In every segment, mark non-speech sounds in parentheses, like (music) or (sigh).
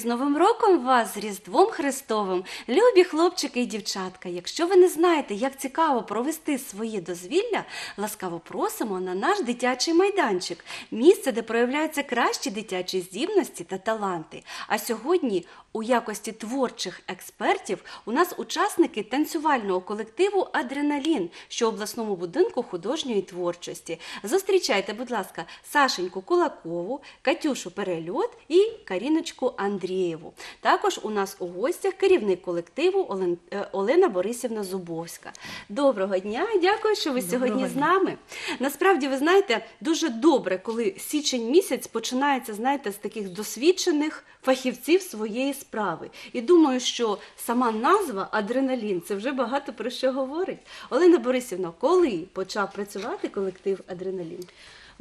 З Новим роком вас з Різдвом Христовим! Любі хлопчики і дівчатка! Якщо ви не знаєте, як цікаво провести своє дозвілля, ласкаво просимо на наш дитячий майданчик, місце, де проявляються кращі дитячі здібності та таланти. А сьогодні у якості творчих експертів у нас учасники танцювального колективу Адреналін, що в обласному будинку художньої творчості. Зустрічайте, будь ласка, Сашеньку Кулакову, Катюшу Перельот і Каріночку Андрієву. Також у нас у гостях керівник колективу Олен- е, Олена Борисівна Зубовська. Доброго дня, дякую, що ви сьогодні з нами. Насправді, ви знаєте, дуже добре, коли січень місяць починається, знаєте, з таких досвідчених фахівців своєї справи. І думаю, що сама назва адреналін це вже багато про що говорить. Олена Борисівна, коли почав працювати колектив Адреналін?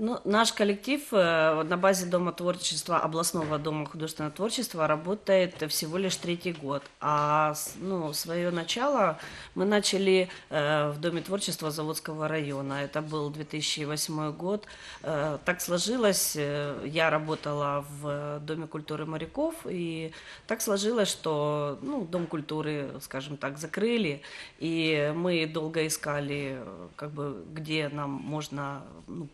Ну, наш коллектив э, на базе Дома творчества, областного Дома художественного творчества работает всего лишь третий год. А ну, свое начало мы начали э, в Доме творчества Заводского района. Это был 2008 год. Э, так сложилось, я работала в Доме культуры моряков, и так сложилось, что ну, Дом культуры, скажем так, закрыли, и мы долго искали, как бы, где нам можно ну,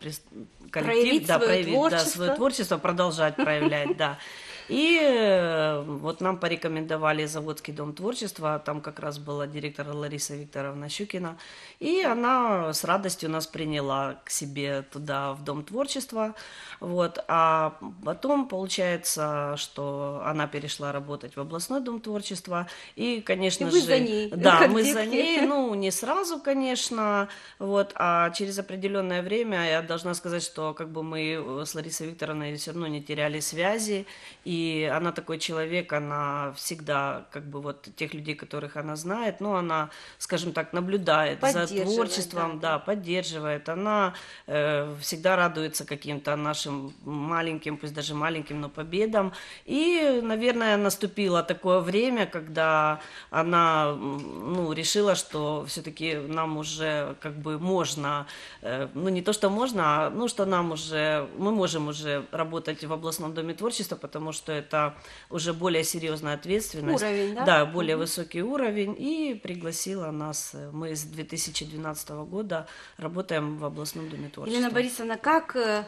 коллектив, Проявить да, свое проявить да, творчество. свое творчество, продолжать проявлять, да. И э, вот нам порекомендовали Заводский дом творчества, там как раз была директор Лариса Викторовна Щукина, и она с радостью нас приняла к себе туда, в дом творчества, вот, а потом получается, что она перешла работать в областной дом творчества, и, конечно И вы же, за ней, да, (laughs) мы за ней, ну, не сразу, конечно, вот, а через определенное время я должна сказать, что как бы мы с Ларисой Викторовной все равно не теряли связи, и она такой человек, она всегда, как бы вот тех людей, которых она знает, ну, она, скажем так, наблюдает за творчеством, да. да, поддерживает, она э, всегда радуется каким-то нашим маленьким, пусть даже маленьким, но победам, и, наверное, наступило такое время, когда она, ну, решила, что все-таки нам уже как бы можно, э, ну, не то, что можно, а, ну, что нам уже, мы можем уже работать в областном доме творчества, потому что это уже более серьезная ответственность. Уровень, да? Да, более высокий уровень, и пригласила нас, э, мы с 2012 года работаем в областном доме творчества. Елена Борисовна, как э,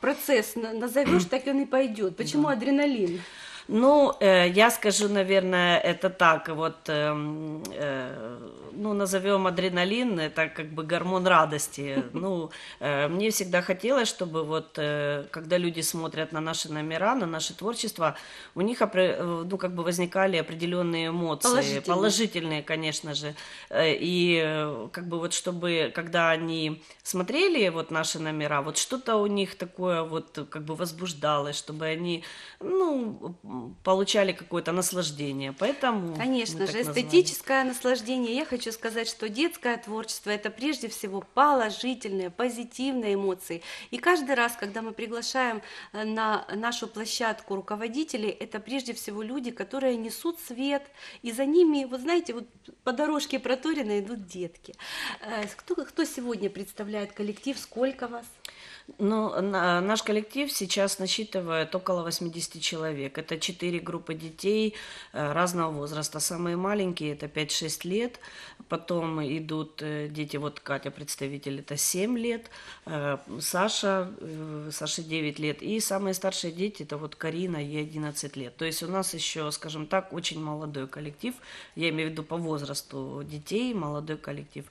процесс на- назовешь, (clears throat) так он и пойдет. Почему адреналин? Ну, э, я скажу, наверное, это так, вот, эм, э, ну, назовем адреналин, это как бы гормон радости. (laughs) Ну, э, мне всегда хотелось, чтобы вот, э, когда люди смотрят на наши номера, на наше творчество, у них, э, ну, как бы возникали определенные эмоции, Положительные. положительные, конечно же, Э, и э, как бы вот, чтобы, когда они смотрели вот наши номера, вот что-то у них такое вот как бы возбуждалось, чтобы они, ну, получали какое-то наслаждение. Поэтому Конечно же, назвали. эстетическое наслаждение. Я хочу сказать, что детское творчество это прежде всего положительные, позитивные эмоции. И каждый раз, когда мы приглашаем э, на нашу площадку руководителей, это прежде всего люди, которые несут свет, и за ними, вот знаете, вот по дорожке проторенной идут детки. Э, Кто, кто сегодня представляет коллектив? Сколько вас? Ну, на- наш коллектив сейчас насчитывает около 80 человек. Это четыре группы детей э, разного возраста. Самые маленькие это 5-6 лет, потом идут э, дети, вот Катя представитель, это 7 лет, э, Саша, Саше 9 лет, и самые старшие дети это вот Карина, ей 11 лет. То есть у нас еще, скажем так, очень молодой коллектив, я имею в виду по возрасту детей, молодой коллектив.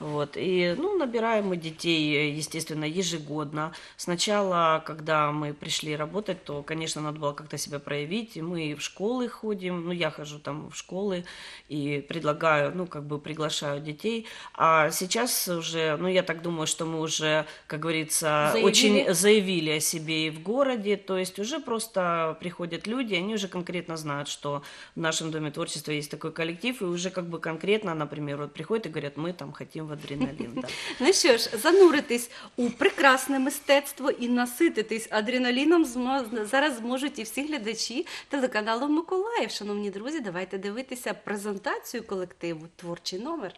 Вот. И, ну, набираем мы детей, естественно, ежегодно. Сначала, когда мы пришли работать, то, конечно, надо было как-то себя проявить. И мы в школы ходим, ну, я хожу там в школы и предлагаю, ну, как бы приглашаю детей. А сейчас уже, ну, я так думаю, что мы уже, как говорится, Заявили. очень заявили о себе и в городе. То есть уже просто приходят люди, они уже конкретно знают, что в нашем Доме творчества есть такой коллектив, и уже как бы конкретно, например, вот приходят и говорят, мы там хотим в адреналин. Да. (laughs) Ну що ж, зануритись у прекрасне мистецтво і насититись адреналіном зараз зможуть і всі глядачі телеканалу Миколаїв. Шановні друзі, давайте дивитися презентацію колективу Творчий номер.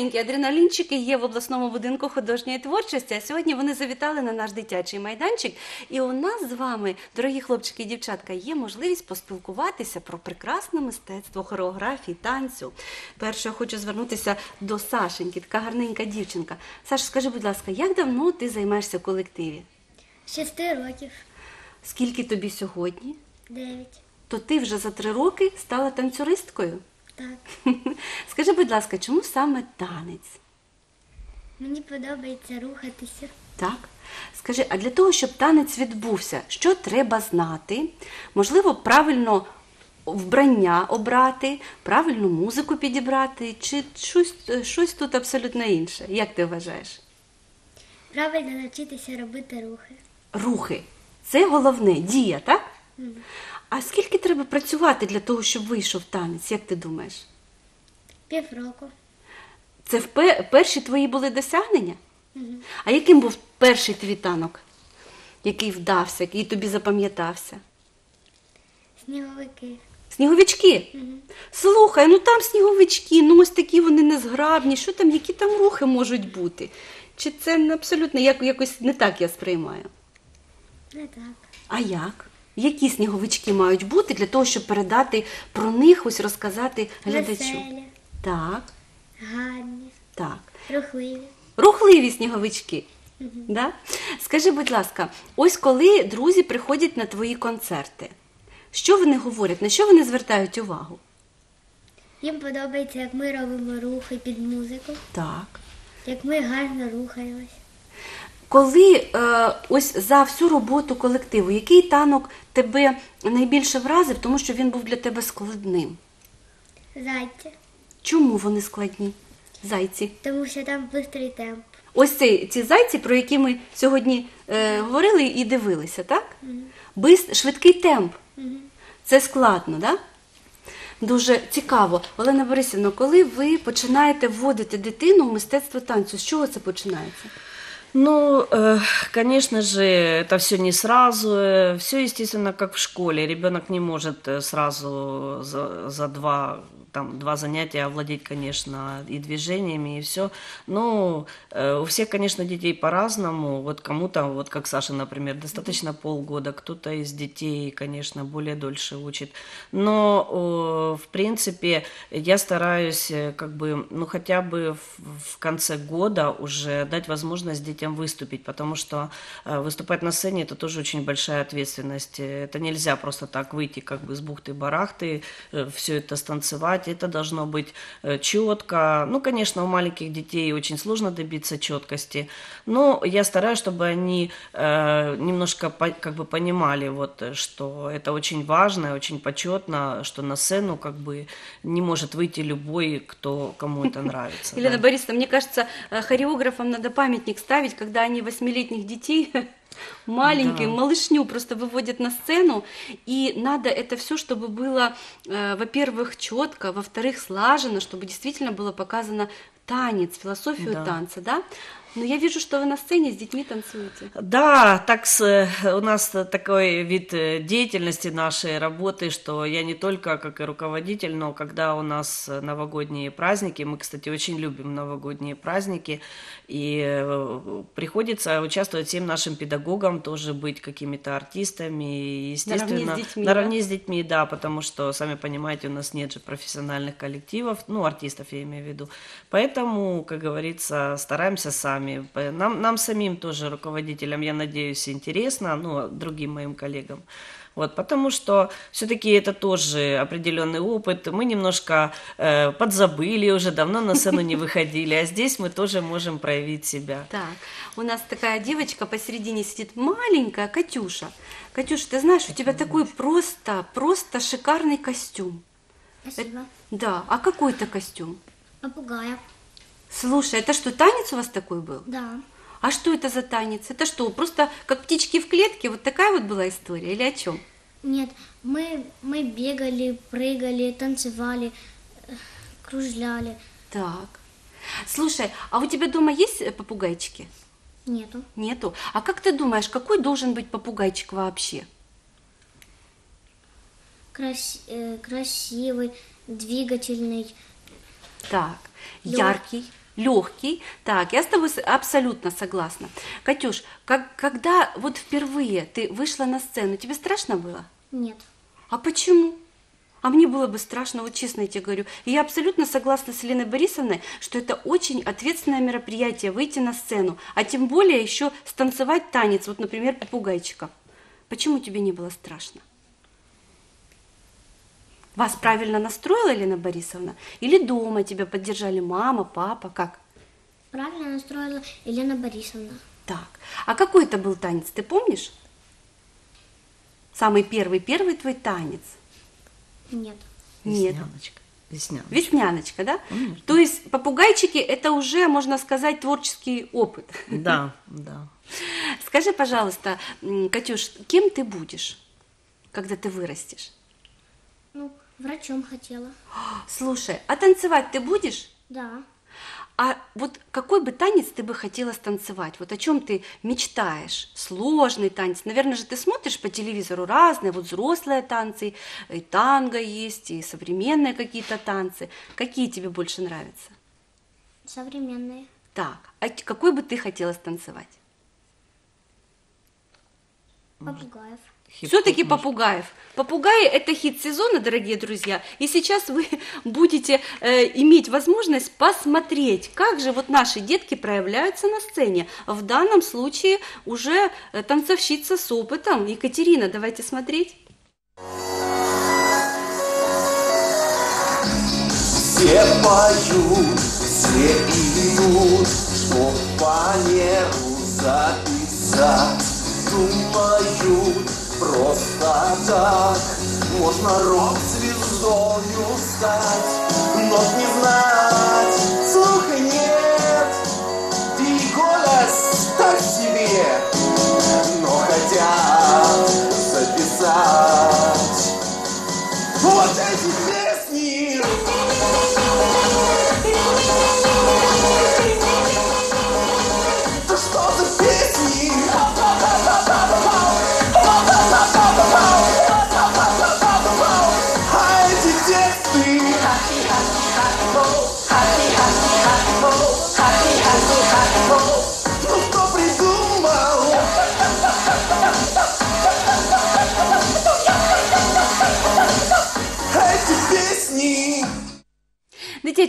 Маленькі адреналінчики є в обласному будинку художньої творчості. А сьогодні вони завітали на наш дитячий майданчик. І у нас з вами, дорогі хлопчики і дівчатка, є можливість поспілкуватися про прекрасне мистецтво хореографії, танцю. Перше, я хочу звернутися до Сашеньки, така гарненька дівчинка. Саш, скажи, будь ласка, як давно ти займаєшся в колективі? Шести років. Скільки тобі сьогодні? Дев'ять. То ти вже за три роки стала танцюристкою? Так. (laughs) Скажи, будь ласка, чому саме танець? Мені подобається рухатися. Так? Скажи, а для того, щоб танець відбувся, що треба знати? Можливо, правильно вбрання обрати, правильну музику підібрати, чи щось, щось тут абсолютно інше? Як ти вважаєш? Правильно навчитися робити рухи. Рухи. Це головне, дія, так? А скільки треба працювати для того, щоб вийшов танець, як ти думаєш? Півроку. Це впе- перші твої були досягнення? А яким був перший твій танок, який вдався, який тобі запам'ятався? Сніговики. Сніговички. Слухай, ну там сніговички, ну ось такі вони незграбні. Що там, які там рухи можуть бути? Чи це не абсолютно як, якось не так я сприймаю? Не так. А як? Які сніговички мають бути для того, щоб передати про них, ось розказати глядачу? Веселі, Так, гарні, так. рухливі. Рухливі сніговички. Да? Скажи, будь ласка, ось коли друзі приходять на твої концерти, що вони говорять, на що вони звертають увагу? Їм подобається, як ми робимо рухи під музику, Так. як ми гарно рухаємось. Коли е, ось за всю роботу колективу, який танок тебе найбільше вразив, тому що він був для тебе складним? Зайця. Чому вони складні? Зайці. Тому що там бистрий темп. Ось ці, ці зайці, про які ми сьогодні е, говорили і дивилися, так? Бис, швидкий темп. Це складно, так? Да? Дуже цікаво. Олена Борисівна, коли ви починаєте вводити дитину в мистецтво танцю, з чого це починається? Ну, э, конечно же, это все не сразу. Все, естественно, как в школе. Ребенок не может э, сразу за, за два, там, два занятия овладеть, конечно, и движениями, и все. Но э, у всех, конечно, детей по-разному. Вот кому-то, вот как Саша, например, достаточно полгода. Кто-то из детей, конечно, более дольше учит. Но, э, в принципе, я стараюсь, э, как бы, ну, хотя бы в, в конце года уже дать возможность детям выступить, потому что э, выступать на сцене это тоже очень большая ответственность. Э, Это нельзя просто так выйти как бы с бухты-барахты, все это станцевать. Это должно быть четко. Ну, конечно, у маленьких детей очень сложно добиться четкости, но я стараюсь, чтобы они э, немножко по- как бы понимали, вот, э, что это очень важно, очень почетно, что на сцену как бы не может выйти любой, кто кому это (laughs) нравится. Елена да. Борисовна, мне кажется, э, хореографам надо памятник ставить, когда они восьмилетних детей (laughs) маленьких, Да. малышню просто выводят на сцену, и надо это все, чтобы было, э, во-первых, четко, во-вторых, слаженно, чтобы действительно было показано танец, философию Да. танца, да? Но я вижу, что вы на сцене с детьми танцуете. Да, так с- у нас такой вид э, деятельности нашей работы, что я не только как и руководитель, но когда у нас э, новогодние праздники, мы, кстати, очень любим новогодние праздники, и э, приходится участвовать всем нашим педагогам, тоже быть какими-то артистами, естественно, детьми, наравне да? с детьми, да, потому что, сами понимаете, у нас нет же профессиональных коллективов, ну, артистов я имею в виду. Поэтому, как говорится, стараемся сами. Нам, нам самим тоже, руководителям, я надеюсь, интересно, ну, другим моим коллегам. Вот, потому что все-таки это тоже определенный опыт. Мы немножко э, подзабыли уже, давно на сцену не (laughs) выходили, а здесь мы тоже можем проявить себя. Так, у нас такая девочка посередине сидит, маленькая Катюша. Катюша, ты знаешь, у тебя такой просто, просто шикарный костюм. Спасибо. Да, а какой это костюм? Попугая. Слушай, это что, танец у вас такой был? Да. А что это за танец? Это что, просто как птички в клетке? Вот такая вот была история или о чем? Нет, мы, мы бегали, прыгали, танцевали, э, кружляли. Так. Слушай, а у тебя дома есть э, попугайчики? Нету. Нету. А как ты думаешь, какой должен быть попугайчик вообще? Крас- э, красивый, двигательный, Так, Лёг- яркий. Легкий. Так, я с тобой абсолютно согласна. Катюш, как, когда вот впервые ты вышла на сцену, тебе страшно было? Нет. А почему? А мне было бы страшно, вот честно я тебе говорю. И я абсолютно согласна с Еленой Борисовной, что это очень ответственное мероприятие, выйти на сцену, а тем более еще станцевать танец, вот, например, попугайчика. Почему тебе не было страшно? Вас правильно настроила Елена Борисовна? Или дома тебя поддержали мама, папа, как? Правильно настроила Елена Борисовна. Так, а какой это был танец, ты помнишь? Самый первый, первый твой танец? Нет. Нет. Весняночка. Весняночка. Весняночка, да? Конечно. То есть попугайчики это уже, можно сказать, творческий опыт. (laughs) Да, да. Скажи, пожалуйста, Катюш, кем ты будешь, когда ты вырастешь? Ну, врачом хотела. Слушай, а танцевать ты будешь? Да. А вот какой бы танец ты бы хотела станцевать? Вот о чем ты мечтаешь? Сложный танец. Наверное же ты смотришь по телевизору разные, вот взрослые танцы, и танго есть, и современные какие-то танцы. Какие тебе больше нравятся? Современные. Так, а какой бы ты хотела станцевать? Попугаев. Все-таки попугаев. Попугаи это хит сезона, дорогие друзья. И сейчас вы (laughs) будете э, иметь возможность посмотреть, как же вот наши детки проявляются на сцене. В данном случае уже э, танцовщица с опытом. Екатерина, давайте смотреть. Все поют, все идут, чтоб фанеру записать. Думают, просто так можно рок-звездою стать. Но не знать, слуха нет, и голос так себе, но хотят записать.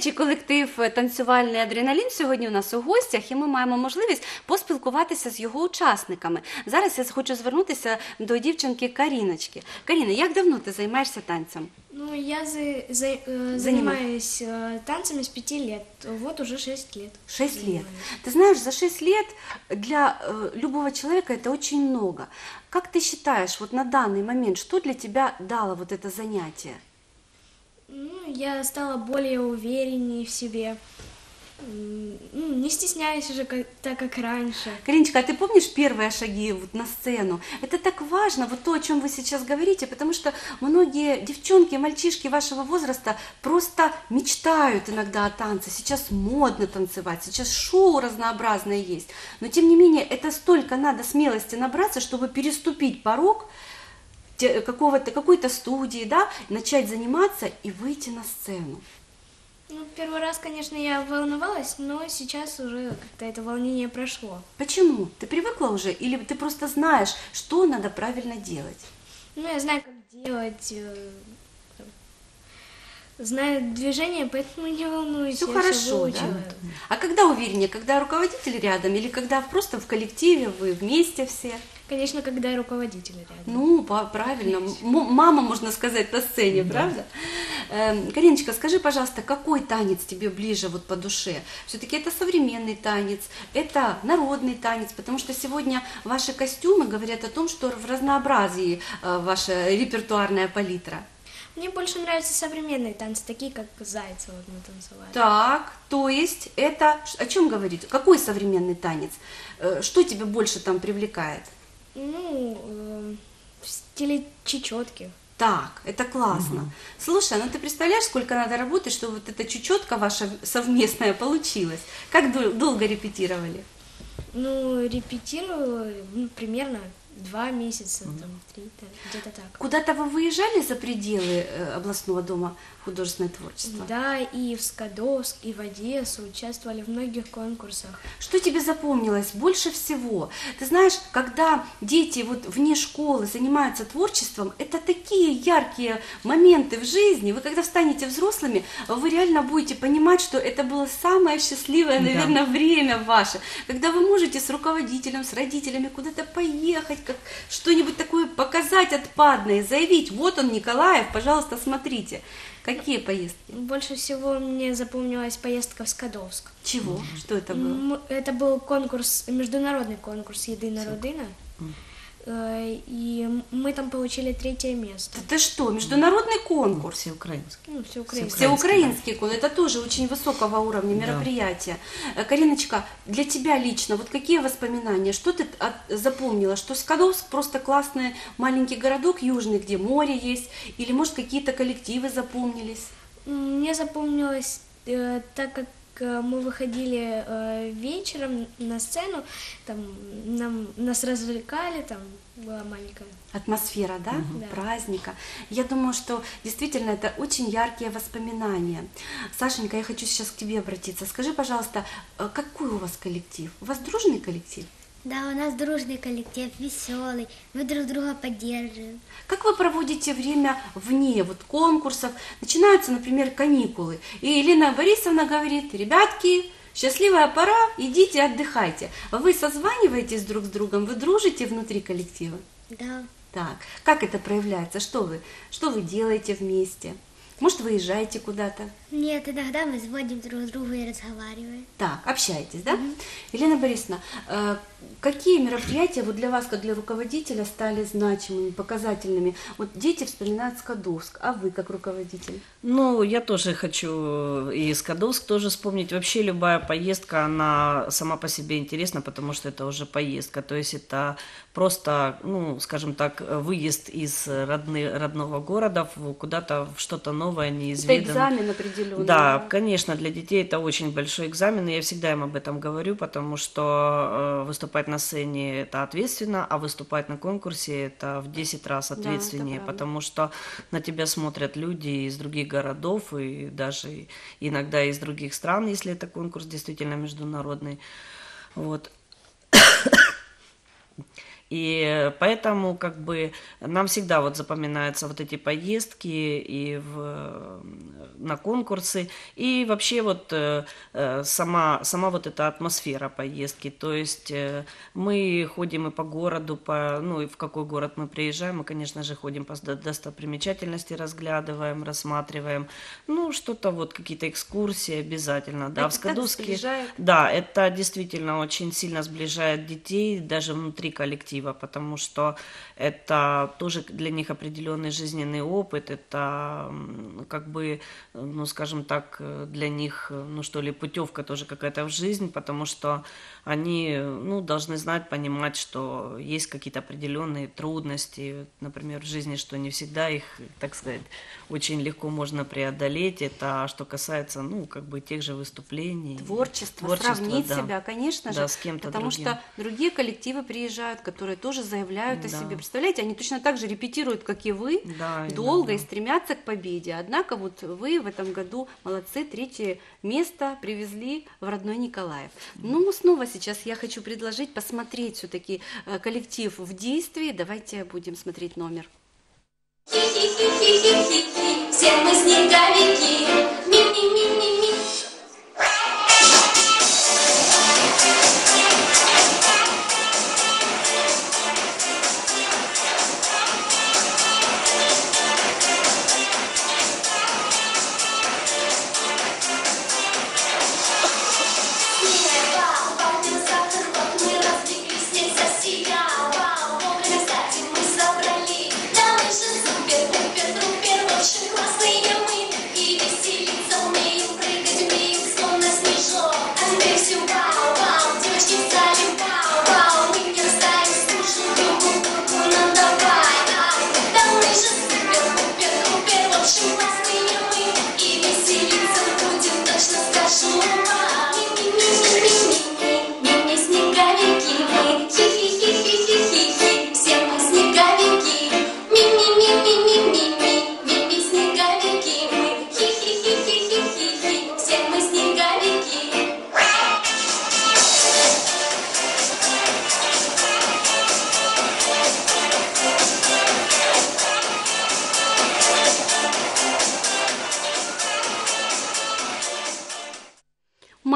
Дитячий колектив е, танцювальний адреналін сьогодні у нас у гостях, і ми маємо можливість поспілкуватися з його учасниками. Зараз я хочу звернутися до дівчинки Каріночки. Каріна, як давно ти займаєшся танцем? Ну, я за- за- э, занимаюсь э, танцами с пяти лет. Вот уже шесть лет. Шесть лет. Ты знаешь, за шесть лет для э, любого человека это очень много. Как ты считаешь, вот на данный момент, что для тебя дало вот это занятие? Ну, я стала более увереннее в себе. Ну, не стесняюсь уже как- так, как раньше. Кариночка, а ты помнишь первые шаги вот на сцену? Это так важно, вот то, о чем вы сейчас говорите, потому что многие девчонки, мальчишки вашего возраста просто мечтают иногда о танце. Сейчас модно танцевать, сейчас шоу разнообразное есть. Но тем не менее, это столько надо смелости набраться, чтобы переступить порог какого-то, какой-то студии, да, начать заниматься и выйти на сцену. Ну, первый раз, конечно, я волновалась, но сейчас уже как-то это волнение прошло. Почему? Ты привыкла уже или ты просто знаешь, что надо правильно делать? Ну, я знаю, как делать, э, знаю движение, поэтому не волнуюсь. Все я хорошо, да? А когда увереннее, когда руководитель рядом или когда просто в коллективе вы вместе все? Конечно, когда руководитель рядом. Ну, правильно, М- мама, можно сказать, на сцене, правда? Эм, Кариночка, скажи, пожалуйста, какой танец тебе ближе вот по душе? Все-таки это современный танец, это народный танец, потому что сегодня ваши костюмы говорят о том, что в разнообразии э, ваша репертуарная палитра. Мне больше нравятся современные танцы, такие как Зайцева вот мы танцевали. Так, то есть это о чем говорит? Какой современный танец? Э, Что тебя больше там привлекает? Ну, э, в стиле чечетки. Так, это классно. Слушай, ну ты представляешь, сколько надо работать, чтобы вот эта чечетка ваша совместная получилась? Как дол- долго репетировали? Ну, репетирую ну, примерно два месяца, там, три, да, где-то так. Куда-то вы выезжали за пределы э, областного дома художественное творчество? Да, и в Скадовск, и в Одессу участвовали в многих конкурсах. Что тебе запомнилось больше всего? Ты знаешь, когда дети вот вне школы занимаются творчеством, это такие яркие моменты в жизни. Вы когда станете взрослыми, вы реально будете понимать, что это было самое счастливое, Да. наверное, время ваше. Когда вы можете с руководителем, с родителями куда-то поехать, как что-нибудь такое показать отпадное, заявить, вот он, Николаев, пожалуйста, смотрите. Какие поездки? Больше всего мне запомнилась поездка в Скадовск. Чего? Что это было? Это был конкурс, международный конкурс «Едина родина». Э, И мы там получили третье место. Да ты что, международный конкурс? Все украинские. Ну, все украинские конкурсы, это тоже очень высокого уровня Да. мероприятия. Э, Кариночка, для тебя лично, вот какие воспоминания, что ты от- запомнила, что Скадовск просто классный маленький городок южный, где море есть, или может какие-то коллективы запомнились? Мне запомнилось, э, так как э, мы выходили э, вечером на сцену, там нам, нас развлекали, там была маленькая. Атмосфера, да, Да. праздника. Я думаю, что действительно это очень яркие воспоминания. Сашенька, я хочу сейчас к тебе обратиться. Скажи, пожалуйста, э, какой у вас коллектив? У вас дружный коллектив? Да, у нас дружный коллектив, веселый, мы друг друга поддерживаем. Как вы проводите время вне вот конкурсов? Начинаются, например, каникулы, и Елена Борисовна говорит, ребятки, счастливая пора, идите отдыхайте. Вы созваниваетесь друг с другом, вы дружите внутри коллектива? Да, Так, как это проявляется? Что вы, что вы делаете вместе? Может, выезжаете куда-то? Нет, иногда мы звоним друг другу и разговариваем. Так, общаетесь, да? Елена Борисовна, э, какие мероприятия вот для вас, как для руководителя, стали значимыми, показательными? Вот дети вспоминают Скадовск, а вы как руководитель? Ну, я тоже хочу и Скадовск тоже вспомнить. Вообще любая поездка, она сама по себе интересна, потому что это уже поездка. То есть это просто, ну, скажем так, выезд из родны- родного города в- куда-то в что-то новое, Это неизведанное. экзамен определенный. Да, конечно, для детей это очень большой экзамен, и я всегда им об этом говорю, потому что э, выступать на сцене это ответственно, а выступать на конкурсе это в 10 раз ответственнее, правда. потому что на тебя смотрят люди из других городов и даже иногда из других стран, если это конкурс действительно международный. Вот. И поэтому как бы нам всегда вот запоминаются вот эти поездки и в, на конкурсы, и вообще вот э, э, сама, сама вот эта атмосфера поездки. То есть э, мы ходим и по городу, по, ну и в какой город мы приезжаем, мы, конечно же, ходим по до- достопримечательности, разглядываем, рассматриваем. Ну, что-то вот, какие-то экскурсии обязательно. Да, Это в Скадовске... Да, это действительно очень сильно сближает детей даже внутри коллектива, потому что это тоже для них определенный жизненный опыт, это как бы, ну, скажем так, для них, ну, что ли, путевка тоже какая-то в жизнь, потому что они, ну, должны знать, понимать, что есть какие-то определенные трудности, например, в жизни, что не всегда их, так сказать, очень легко можно преодолеть. Это что касается, ну, как бы тех же выступлений. Творчество, Творчество, сравнить да. себя, конечно Да, же, с кем-то потому другим. что другие коллективы приезжают, которые тоже заявляют о Да. себе. Представляете, они точно так же репетируют, как и вы, Да, долго и иногда. стремятся к победе. Однако вот вы в этом году молодцы, третье место привезли в родной Николаев. Ну, снова сейчас я хочу предложить посмотреть все-таки коллектив в действии. Давайте будем смотреть номер. Хи-хи-хи-хи-хи-хи, все мы снеговики. Ми-ми-ми-ми-ми.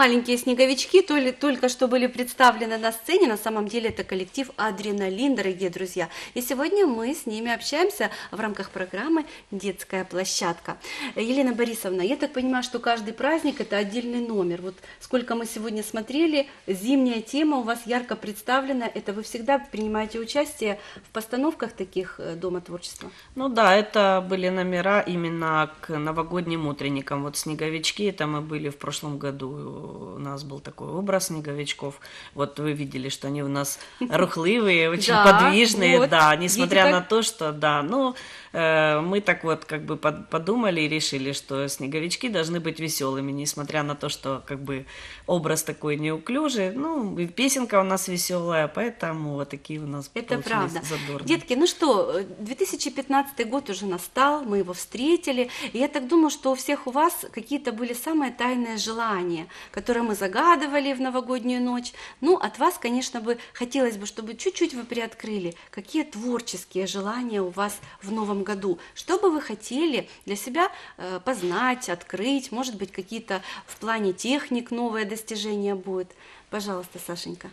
Маленькие снеговички то ли- только что были представлены на сцене. На самом деле это коллектив «Адреналин», дорогие друзья. И сегодня мы с ними общаемся в рамках программы «Детская площадка». Елена Борисовна, я так понимаю, что каждый праздник – это отдельный номер. Вот сколько мы сегодня смотрели, зимняя тема у вас ярко представлена. Это вы всегда принимаете участие в постановках таких э, Дома творчества? Ну да, это были номера именно к новогодним утренникам. Вот снеговички, это мы были в прошлом году. У нас был такой образ снеговичков. Вот вы видели, что они у нас (laughs) рухливые, очень подвижные, да, несмотря на то, что, да, ну, э, мы так вот как бы под- подумали и решили, что снеговички должны быть веселыми, несмотря на то, что как бы образ такой неуклюжий, ну, и песенка у нас веселая, поэтому вот такие у нас Это правда. задорные. Детки, ну что, э, 2015 год уже настал, мы его встретили, и я так думаю, что у всех у вас какие-то были самые тайные желания, которые мы загадывали в новогоднюю ночь. Ну, от вас, конечно, бы хотелось бы, чтобы чуть-чуть вы приоткрыли, какие творческие желания у вас в новом году, что бы вы хотели для себя э, познать, открыть, может быть, какие-то в плане техник новые достижения будет. Пожалуйста, Сашенька.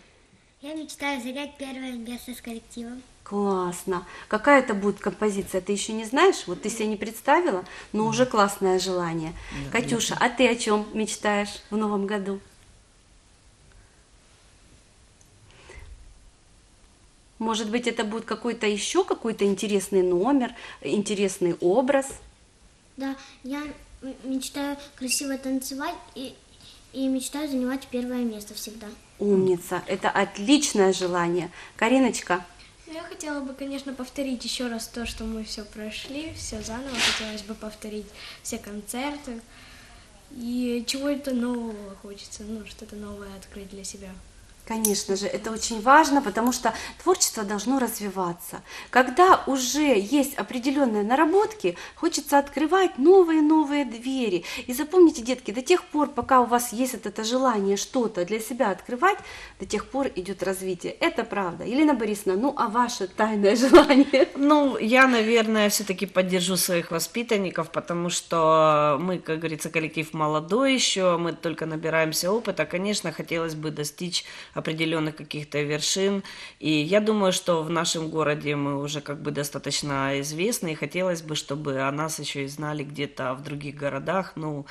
Я мечтаю занять первое место с коллективом. Классно. Какая это будет композиция, ты еще не знаешь? Вот ты себе не представила, но уже классное желание. Катюша, а ты о чем мечтаешь в новом году? Может быть, это будет какой-то еще какой-то интересный номер, интересный образ? Да, я мечтаю красиво танцевать и, и мечтаю занимать первое место всегда. Умница, это отличное желание. Кариночка, Я хотела бы, конечно, повторить еще раз то, что мы все прошли, все заново. Хотелось бы повторить все концерты. И чего-то нового хочется, ну, что-то новое открыть для себя. Конечно же, это очень важно, потому что творчество должно развиваться. Когда уже есть определенные наработки, хочется открывать новые-новые двери. И запомните, детки, до тех пор, пока у вас есть вот это желание что-то для себя открывать, до тех пор идет развитие. Это правда. Елена Борисовна, ну а ваше тайное (laughs) желание? Ну, я, наверное, все-таки поддержу своих воспитанников, потому что мы, как говорится, коллектив молодой еще, мы только набираемся опыта. Конечно, хотелось бы достичь определенных каких-то вершин. И я думаю, что в нашем городе мы уже как бы достаточно известны, и хотелось бы, чтобы о нас еще и знали где-то в других городах. Ну,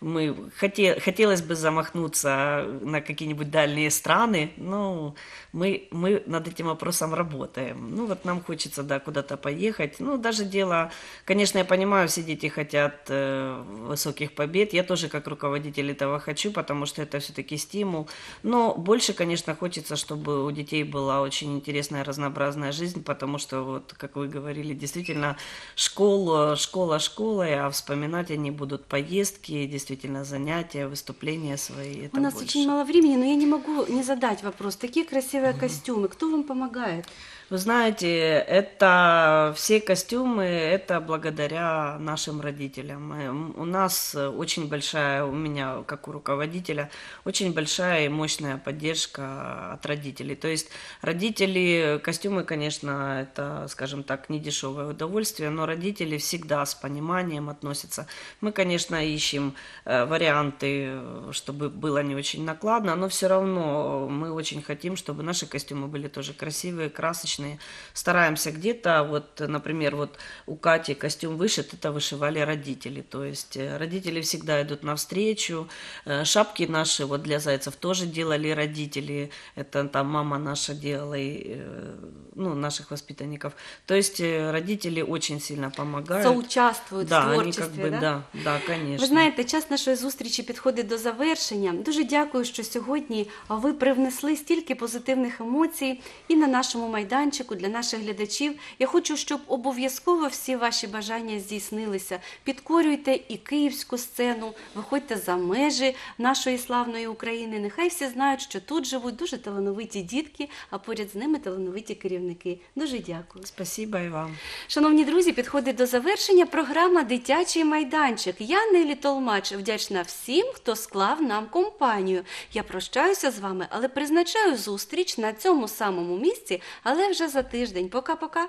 мы хоте, хотелось бы замахнуться на какие-нибудь дальние страны, но мы, мы над этим вопросом работаем. Ну, вот нам хочется, да, куда-то поехать. Ну, даже дело, конечно, я понимаю, все дети хотят э, высоких побед. Я тоже как руководитель этого хочу, потому что это все-таки стимул. Но больше, конечно, хочется, чтобы у детей была очень интересная, разнообразная жизнь, потому что, вот, как вы говорили, действительно, школа, школа школой, а вспоминать они будут поездки, действительно, занятия, выступления свои. Это У нас больше. очень мало времени, но я не могу не задать вопрос. Такие красивые костюмы, кто вам помогает? Вы знаете, это все костюмы, это благодаря нашим родителям. Э, У нас э, очень большая, у меня как у руководителя, очень большая и мощная поддержка от родителей. То есть родители, костюмы, конечно, это, скажем так, не дешевое удовольствие, но родители всегда с пониманием относятся. Мы, конечно, ищем э, варианты, чтобы было не очень накладно, но все равно мы очень хотим, чтобы наши костюмы были тоже красивые, красочные Стараемся где-то, вот, например, вот у Кати костюм вышит, это вышивали родители. То есть э, родители всегда идут навстречу. Э, Шапки наши вот для зайцев тоже делали родители. Это там мама наша делала, и, э, ну, наших воспитанников. То есть э, родители очень сильно помогают. Соучаствують да, в они творчестві, как бы, да? да, да, конечно. Ви знаєте, час нашої зустрічі підходить до завершення. Дуже дякую, що сьогодні ви привнесли стільки позитивних емоцій і на нашому Майданчику для наших глядачів. Я хочу, щоб обов'язково всі ваші бажання здійснилися. Підкорюйте і київську сцену, виходьте за межі нашої славної України. Нехай всі знають, що тут живуть дуже талановиті дітки, а поряд з ними талановиті керівники. Дуже дякую. Спасибо и вам. Шановні друзі, підходить до завершення програма Дитячий майданчик. Я Нелі Толмач вдячна всім, хто склав нам компанію. Я прощаюся з вами, але призначаю зустріч на цьому самому місці, але вже за тиждень. Пока-пока.